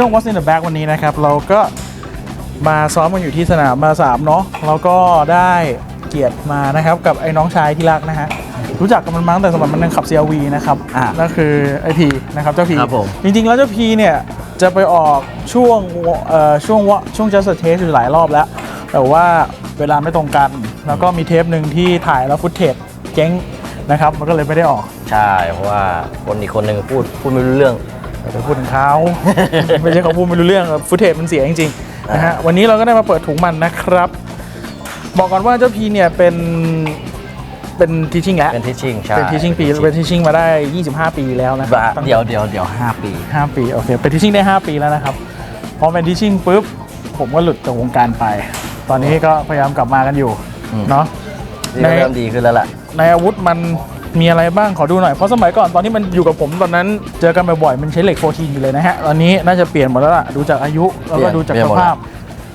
ช่วง What's in the Bag วันนี้นะครับ เราก็มาซ้อมกันอยู่ที่สนามมาสามเนาะแล้วก็ได้เกียรติมานะครับกับไอ้น้องชายที่รักนะฮะรู้จักกันมันมาตั้งแต่สมัยมันยังขับ CRV นะครับอ่านั่นคือไอพีนะครับเจ้าพีครับผม จริงๆ แล้วเจ้าพีเนี่ยจะไปออกช่วงเอ่อช่วงวะช่วง just a taste อยู่หลายรอบแล้ว แต่ว่าเวลาไม่ตรงกัน แล้วก็มีเทปหนึ่งที่ถ่ายแล้วฟุตเทจเจ๊งนะครับมันก็เลยไม่ได้ออก ใช่ เพราะว่าคนอีกคนหนึ่งพูดพูดไม่รู้เรื่อง ไปพูดถึงเขา ไม่ใช่เขาพูดไม่รู้เรื่องฟุตเทจมันเสียจริงๆนะฮะวันนี้เราก็ได้มาเปิดถุงมันนะครับ บอกก่อนว่าเจ้าพีเนี่ยเป็นเป็นทีชิ่งแล้วเป็นทิชชิ่งใช่เป็นทีชิ่งปีเป็นทีชิ่งมาได้ 25 ปีแล้วนะคบ้าตั้งเดี๋ยวเดี๋ยวเดี๋ยวห้าปีห้าปีโอเคเป็นทีชิ่งได้ 5 ปีแล้วนะครับพอเป็นทีชิ่งปุ๊บผมก็หลุดจากวงการไป ตอนนี้ก็พยายามกลับมากันอยู่อืม เนาะ นี่ก็เริ่มดีขึ้นแล้วล่ะ ในอาวุธมัน มีอะไรบ้างขอดูหน่อย เพราะสมัยก่อนตอนที่มันอยู่กับผมตอนนั้นเจอกันบ่อยๆมันใช้เหล็กโฟทีนอยู่เลยนะฮะ ตอนนี้น่าจะเปลี่ยนหมดแล้วล่ะ ดูจากอายุแล้วก็เปลี่ยนดูจากเปลี่ยสนหมดภาพ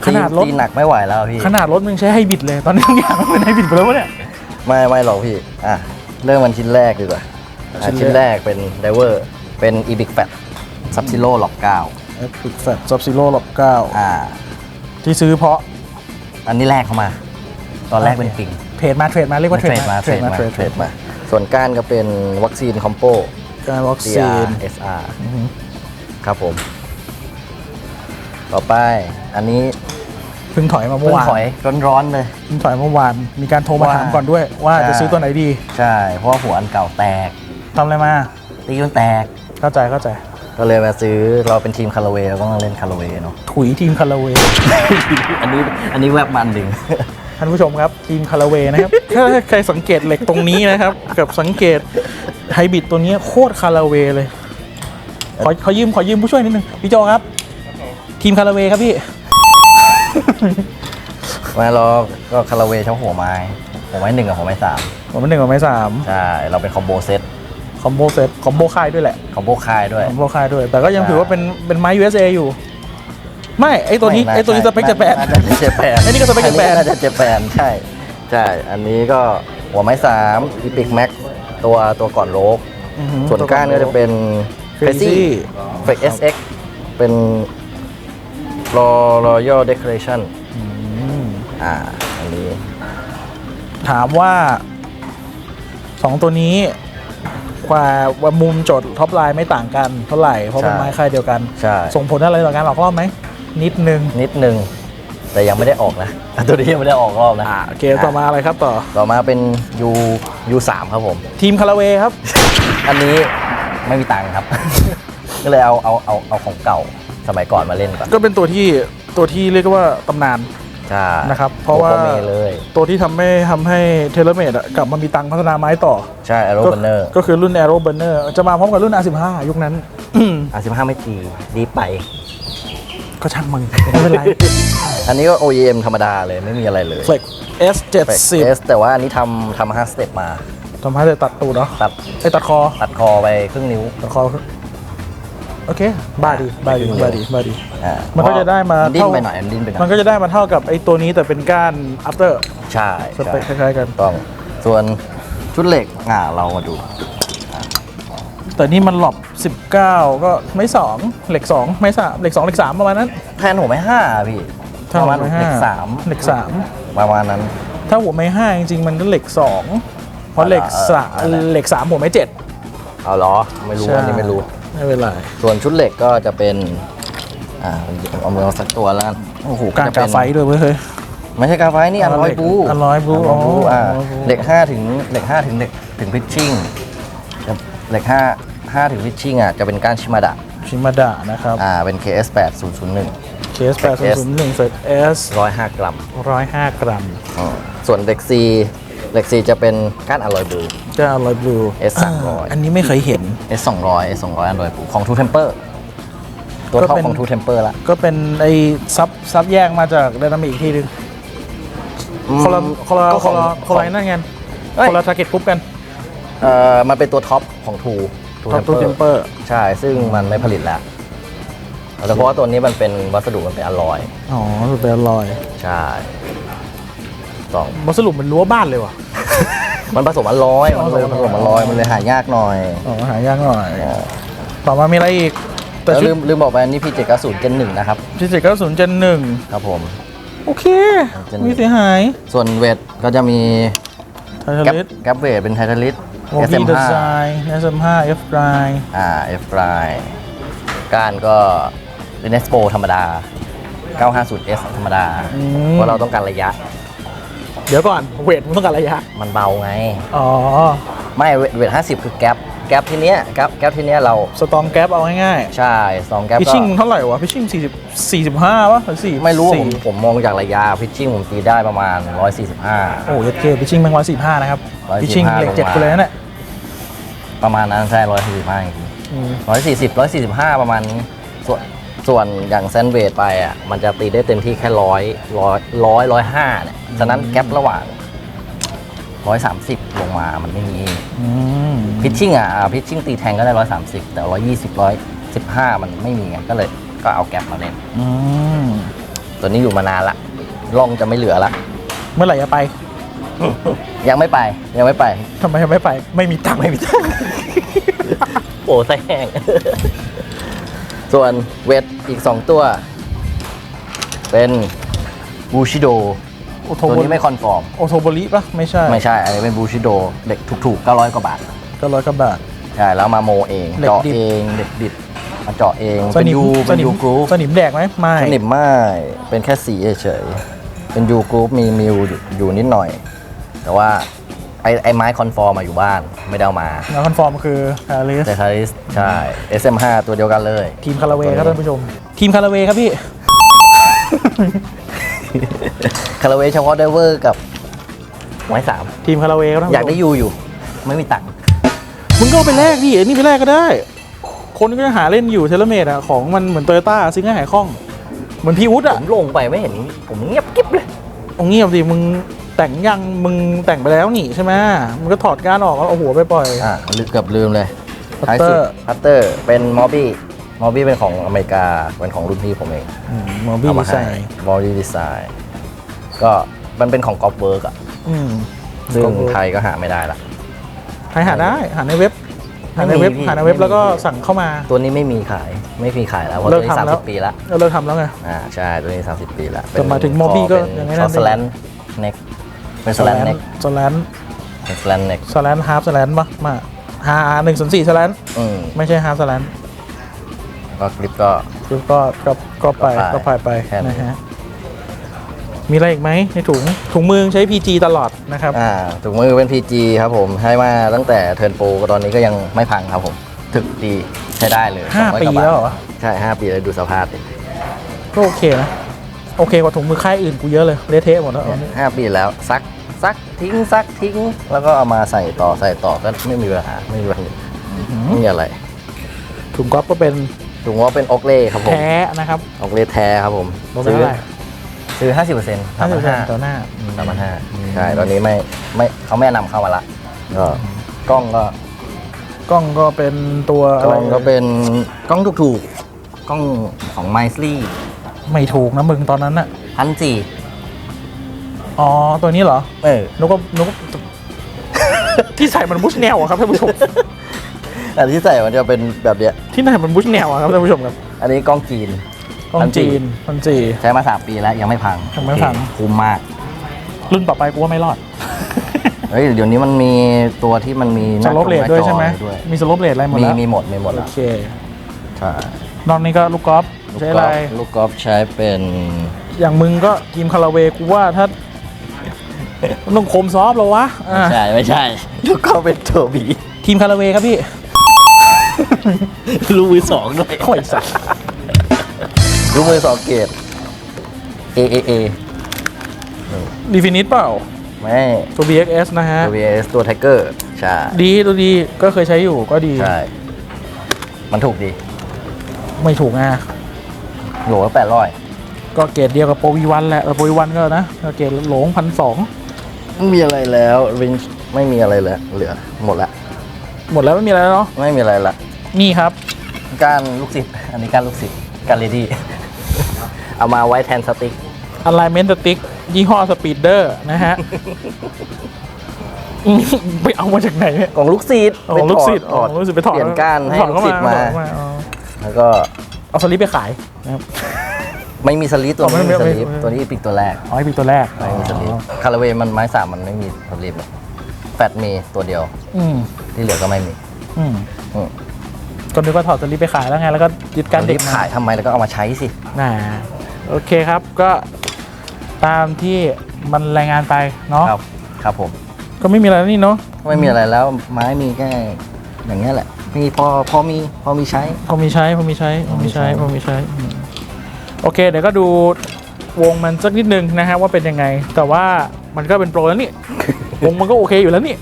ขนาดรถตีหนักไม่ไหวแล้วพี่ ขนาดรถมันใช้ไฮบริดเลย ตอนนี้ทุกอย่างมันเป็นไฮบริดไปแล้ววะเนี่ย ไม่ไม่หรอกพี่ อะ เริ่มมันชิ้นแรกดีกว่าอะชิ้นแรกชิ้นแรกเป็นไดเวอร์ เป็น e b i c Fat Sub Zero หลอกเก้าเอพิกแฟตซับซิโร่หลบเก้าอ่า ที่ซื้อเพราะ อันนี้แรกเข้ามา ตอนแรกเป็นปิงเทรดมาเทรดมาเรียกว่าเทรดมาเทรดมาเทรดเทรดมา ส่วนก้านก็เป็นวัคซีนคอมโปการวัคซี DR น SR ครับผม ต่อไปอันนี้เพิ่งถอยมาเมื่เพิ่องวานถอยร้อนๆเลย เพิ่งถอยเมื่อวาน มีการโทรมาว่าถามก่อนด้วย ว่าจะใช่ซื้อตัวไหนดีใช่ เพราะว่าหัวอันเก่าแตก ทำอะไรมา ตีมันแตก เข้าใจเข้าใจ ก็เลยมาซื้อเราเป็นทีมคาราเวเราก็ต้องเล่นคาราเวเนาะ ถุยทีมคาราเวอันนี้อันนี้แวบมันดึง ท่านผู้ชมครับทีมคาราเวนะครับ ถ้าใครสังเกตเหล็กตรงนี้นะครับ กับสังเกตไฮบริดตัวนี้โคตรคาราเวเลย ขอขอยืมขอยืมผู้ช่วยนิดนึงพี่โจครับ ทีมคาราเวครับพี่มาเราก็คาราเวเช่าหัวไม้หัวไม้หนึ่งกับหัวไม้สามผมเป็นหนึ่งกับไม้สามใช่เราเป็นคอมโบเซตคอมโบเซตคอมโบค่ายด้วยแหละคอมโบคายด้วยคอมโบค่ายด้วย แต่ก็ยังใช่ถือว่าเป็นเป็นไม้ USA อยู่ ไม่ไอตัวนี้ม่าไอตัวนี้สใช่เปคจะแปดน่าจะเจแปนอันนี้ก็สเปคอัเจแปนน่าจะเจแปนใช่ใช่อันนี้ก็หัวไม้สามอีพิกแม็กตัวตัวก่อนโลกส่วนก้านก็จะเป็น Crazy Crazy Fake SX เป็น Royal Decoration อ่าอันนี้ ถามว่าสองตัวนี้กว่าว่ามุมจดท็อปไลน์ไม่ต่างกันเท่าไหร่ เพราะเป็นใช่ไม้ค่ายเดียวกันใช่ส่งผลอะไรต่อการออกรอบไหม นิดนึง นิดนึง แต่ยังไม่ได้ออกนะ ตัวนี้ยังไม่ได้ออกรอบนะอ่าโอเคต่อมาอะไรครับต่อ ต่อมาเป็น U U3 ครับผม ทีมคาราเวครับ อันนี้ไม่มีตังค์ครับ ก็เลยเอาเอาเอาเอาของเก่าสมัยก่อนมาเล่นก่อนก็เป็นตัวที่ตัวที่เรียกว่าตำนานใช่นะครับ เพราะว่าโคเมเลย ตัวที่ทำให้ทำให้เทเลเมดกลับมามีตังค์พัฒนาไม้ต่อ ใช่ Aero ก็ Burner ก็คือรุ่น Aero Burner จะมาพร้อมกับรุ่น R15 ยุคนั้นอะ15 ไม่ตีดีไป ก็ช่างมึงไม่เป็นไร อันนี้ก็ OEM ธรรมดาเลยไม่มีอะไรเลย Flex S70 S แต่ว่าอันนี้ทำทำ5สเต็ปมาทำให้จะตัดตูดเนาะตัดไอ้ตัดคอ ตัดคอไปครึ่งนิ้วตัดคอ โอเค บ้าดี บ้าดี บ้าดี บ้าดี อ่ามันก็จะได้มาดิ้นเท่า ไปหน่อยมันดิ้นไปหน่มัอนยก็จะได้มาเท่ากับไอ้ตัวนี้แต่เป็นก้าน after ใช่สเปคคล้ายๆกันต้องส่วนชุดเหล็กอ่าเรามาดู แต่นี่มันหลบ19 ก็ไม่2เหล็ก2ไม่3เหล็ก2เหล็ก3ประมาณนั้น แทนหัวไม้ห้าพี่ประมาณหัวไเหล็กสามเหล็กประมาณนั้น3ถ้าหัวไม้5จริงๆมันก็เหล็ก2เพราะเหล็กเออสามเออนั่นแหละเหล็ก3หัวไม้7เอาเหรอ ไม่รู้ใช่อันนี้ไม่รู้ ไม่เป็นไร ส่วนชุดเหล็กก็จะเป็นอ่าเอามือเอาสักตัวแล้วกันโอ้โหการกาไฟด้วยเว้ยเฮ้ย ไม่ใช่กาไฟนี่อันร้อยบูอันร้อยบูนร้อยบูอ๋ออ่อ่าอันร้อยบู เหล็กห้าถึงเหล็กห้าถึงเหล็กถึงพิชชิ่ง เหล็กห้าห้าถึงพิชชิ่งอะจะเป็นก้านชิมาดะชิมาดะนะครับอ่าเป็น KS 8 0 0 1เคส8001เฟกเอส105 กรัม105กรัมอ่าส่วนเหล็ก C เหล็ก C จะเป็นก้านอลลอยบูจะอร่อยบลู S 300 อันนี้ไม่เคยเห็น S 200 S 200อันลอยบูของ True Temper ตัวก็ท็อปเป็น ของ True Temper ละก็เป็นไอ้ซับซับแยกมาจากไดนามิกอีกทีนึงคนละคนละก็คนละคนละนั่นไงเอ้ย คนละทาร์เก็ตกรุ๊ปกัน เอ่อมันเป็นตัวท็อปของ True ท็อปตูเทมเปอร์ใช่ ซึ่งมันไม่ผลิตแล้วแต่เพราะว่าตัวนี้มันเป็นวัสดุมันเป็นอลลอย อ๋อมันเป็นอร่อยใช่สองมันสรุปมันรั้วบ้านเลยว่ะ มันผสมอลลอย มันเลยผสมอลลอย มันเลยหายากหน่อย อ๋อ หายากหน่อย ต่อมามีอะไรอีก แต่แล้วชุดลืมลืมบอกไปอันนี้พี่เจ็ดกศูนย์เจนหนึ่งนะครับพิเศษเก้าศูนย์เจนหนึ่งครับผม โอเคเจนหนึ่งไม่เสียหาย ส่วนเวทก็จะมีไทเทแกปลิสแกปเวทเป็นไทเทลิส วอลกี้ SM5 ดีไซน์ SM5 F Drive อ่า F r i ก้านก็เ n เนสโ o ธรรมดา 950S ธรรมดาอืมเพราะเราต้องการระยะ เดี๋ยวก่อนเวทมึงต้องการระยะ มันเบาไง อ๋อ ไม่เวทเวท50 คือแกปแกปที่เนี้ยแกปแกปที่เนี้ยเรา สตองแก๊ปเอาง่ายใช่สองแกปๆพิชก็ชิ่งเท่าไหร่วะพิชชิ่ง40 45วะหรือ4ไม่รู้ว่าผม4ผมมองจากระยะพิชชิ่งผมตีได้ประมาณ 145 โอ้ยเคพิชชิ่งแมงวัน45นะครับ145พิชชิ่งเหล็กเจ็ดลงมากูเลยนะเนี่ย ประมาณนั้นใช่145จริงอืมๆ140 145ประมาณนี้ส่วนส่วนอย่างแซนเวทไปอะมันจะตีได้เต็มที่แค่ร้อยร้อยร้อยร้อยห้าเนี่ยฉะนั้นแกประหว่าง130ลงมามันไม่มีอืมพิชชิ่งอะพิชชิ่งตีแทงก็ได้130แต่120 115มันไม่มีไงก็เลยก็เอาแกปมาเล่น อืมตัวนี้อยู่มานานละล่องจะไม่เหลือละ เมื่อไหร่จะไป ยังไม่ไปยังไม่ไป ทำไมยังไม่ไป ไม่มีตังค์ไม่มีตังค์ โอ้แห้ง ส่วนเวทอีก 2 ตัว เป็นบูชิโดโอโทตัวโบนี้ไม่คอนฟอร์ม โอโทโบริปะไม่ใช่ไม่ใช่อันนี้เป็นบูชิโดเด็กถูกๆ 900 กว่าบาท ก็ร้อยกว่าบาท ใช่ แล้วมาโมเอง เหล็กเจาะดิบ เองเด็กดิดมาเจาะเองสเป็นนิมยูสเป็นนิมยูกรูฟสนิมแดกไหมไม่สนิมไม่เป็นแค่สีเฉยๆเป็นยูกรูฟมีมิวอยู่อยู่นิดหน่อย แต่ว่าไอไอไม้คอนฟอร์มมาอยู่บ้านไม่ได้เอามาแล้วคอนฟอร์มคือคาราเลสแต่คาริสใช่ SM5 ตัวเดียวกันเลย ทีมคาราเวครับท่านผู้ชม ทีมคาราเวครับพี่ คาราเวเฉพาะไดเวอร์กับไม้สามทีมคาราเวครับท่านอยากผู้ชได้มยูอยู่ ไม่มีตังค์มึงก็เอาไปแลกดิอันนี้ไปแลกก็ได้ คนก็ยังหาเล่นอยู่เทเลเมดอะของมันเหมือนโตโยต้าซิงค์หายคล่อง เหมือนพี่วุฒิผอะมลงไปไม่เห็น ผมเงียบกิ๊บเลย เอาเงียบสิมึง แต่งยังมึงแต่งไปแล้วนี่ใช่ไหมมึงก็ถอดก้านออกแล้วเอาหัวไปปล่อย อะลืมเกือบลืมเลยพัตท้ายเตอสุดร์ พัตเตอร์เป็นมอบี้มอบี้เป็นของอเมริกา เป็นของรุ่นพี่ผมเองมอบี้เอาดีมาไซให้น์มอบี้ดีไซน์ก็มันเป็นของกอล์ฟเวิร์กอะอืมซึ่ง Golf ไทยก็หาไม่ได้ละ ใครหาได้ หาในเว็บ หาในเว็บ ไม่มีหาในเว็บไม่มี แล้วก็สั่งเข้ามา ตัวนี้ไม่มีขายไม่มีขายแล้วเพราะเลิตัวกนี้ทำแล้ว30ปีละเราเลิกทำแล้วไง อ่าใช่ตัวนี้ 30 ปีละแต่หมายถึง Moby ก็ยังไงนั่นสแลนเน็ก เป็นสแลนเน็กสแลนเป็นสแลนเน็กสแลนฮาร์ฟสแลนปะมาฮาหนึ่งส่วนสี่สแลนอืมไม่ใช่ฮาร์ฟสแลนก็คลิปก็คือก็ก็ก็ไปก็ก็ไปผ่านไปแค่นี้นะฮะมีอะไรอีกไหมในถุงถุงมือใช้ PG ตลอดนะครับอ่าถุงมือเป็น PG ครับผมให้มาตั้งแต่เทิร์นโปรตอนนี้ก็ยังไม่พังครับผมถึกดีใช้ได้เลยห้า200ปีกาบาทแล้วเหรอ ใช่5ปีแล้วดูสภาพดิก็โอเคนะ โอเคกว่าถุงมือค่ายอื่นกูเยอะเลยเละเทะหมดแล้วเอานี่ห้าปีแล้วซักซักทิ้งซักทิ้ง แล้วก็เอามาใส่ต่อใส่ต่อก็ไม่มีปัญหาไม่มีปัญหาไม่มีอะไรถุงก๊อฟก็เป็นถุงว่าเป็นออกเล่ครับผมแท้นะครับออกเล่แท้ครับผมลดได้เท่าไหร่ซื้อ50%เปอร์เซ็นต์ห้าสามสิพับนเปอร์เซ็นห้าต์ต่อหน้าสามพันห้าใช่ตอนนี้ไม่ไม่เขาไม่นำเข้ามาละก็กล้องก็กล้องก็เป็นตัวกอะไรล้องก็เป็นกล้องถูกๆกล้องของไมซ์ลี่ ไม่ถูกนะมึงตอนนั้นน่ะพันสี่อ๋อ ตัวนี้เหรอเออนกก็นกก็ที่ใส่มันบุชแนวอะครับท่านผู้ชม อันที่ใส่มันจะเป็นแบบเนี้ยที่ไหนมันบุชแนวอะครับท่านผู้ชมครับ อันนี้กล้องจีนกล้องจีนพันจีใช้มาสามปีแล้วยังไม่พังยังไม่พังโอเคคุ้มมาก รุ่นต่อไปกูว่าไม่รอดเฮ้ยเดี๋ยวนี้มันมีตัวที่มันมีหสน้าโลปเลทจอด้วยใช่ไหมด้วยมีสโลปเลทอะไรหมดมีแล้วมีหมดมีหมดโอแล้วเคใช่นอกนี้ก็ลูกกอล์ฟ ใช้อะไรลูกกอล์ฟใช้เป็นอย่างมึงก็ทีมคาราเวย์กูว่าถ้ามันต้องโคมซอฟต์แล้ววะอ่าไม่ใช่ ไม่ใช่ ลูกกอล์ฟเป็นตัวบีทีมคาราเวย์ครับพี่ ลูกมือสองด้วยข่อยสัตว์ลูกมือสองเกต A A A ดีฟินิตเปล่าไม่ ตัว BXS นะฮะตัว VS ตัวไทเกอร์ใช่ ดีตัวดีก็เคยใช้อยู่ก็ดี ใช่ มันถูกดี ไม่ถูกอะ โหลละแปดร้อยก็เกรดเดียวกับโปรวีวันแหละแต่โปรวีวันก็นะก็เกรดโหลงพันสองไม่มีอะไรแล้วรินไม่มีอะไรแล้วเหลือหมดละหมดแล้วไม่มีอะไรแล้วเนาะไม่มีอะไรละนี่ครับการลูกศิษย์อันนี้การลูกศิษย์การเลดี้เอามาไว้แทนสติ๊ก Alignment Stick ยี่ห้อสปีดเดอร์นะฮะไปเอามาจากไหนเนี่ยของลูกศิษย์ของลูกศิษย์ถอดของลูกศิษย์ไปถอดเปลี่ยนก้านให้ถอดลูเข้ากศิษย์มาถอดเข้อ๋อแล้วก็ เอาสลิปไปขายนะครับ ไม่มีสลิปตัวอ๋อไม่นี้ไม่ไม่มีสลิปไม่ตัวนี้ปีกตัวแรกเอาให้ปีตัวแรกไม่มีสลิปคาราเวมันไม้สามมันไม่มีสลิปแฟดมีตัวเดียวอืมที่เหลือก็ไม่มีอืมอืมก็นึกว่าถอดสลิปไปขายแล้วไง แล้วก็ยึดการสเด็ลิกปมาขายทำไมแล้วก็เอามาใช้สิน่าโอเคครับก็ตามที่มันรายงานไปเนาะครับ ครับผม ก็ไม่มีอะไรแล้วนี่เนาะไม่มีอะไรแล้วไม้มีแค่ อย่างเงี้ยแหละ มีพอพอมีพอมีใช้ พอมีใช้พอมีใช้พอมีใช้พอมีใช้อืมโอเค เดี๋ยวก็ดูวงมันสักนิดนึงนะฮะว่าเป็นยังไง แต่ว่ามันก็เป็นโปรแล้วนี่ วงมันก็โอเคอยู่แล้วนี่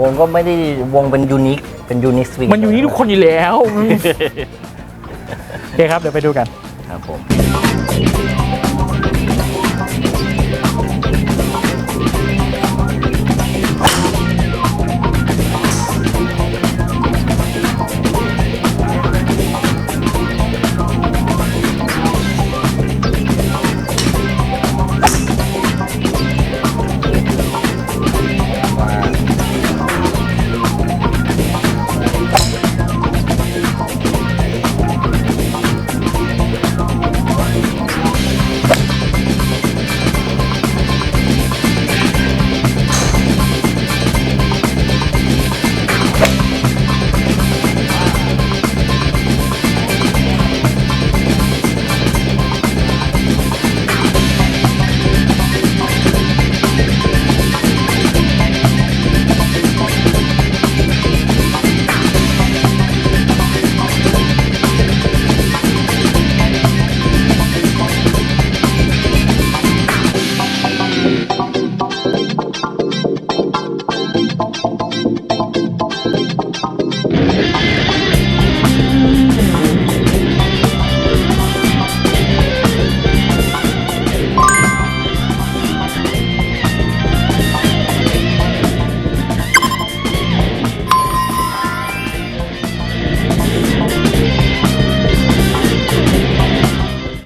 วงก็ไม่ได้วงเป็นยูนิคเป็นยูนิคสวิงมันอยู่นี่ทุกคนอยู่แล้ว โอเคครับ เดี๋ยวไปดูกัน ครับผม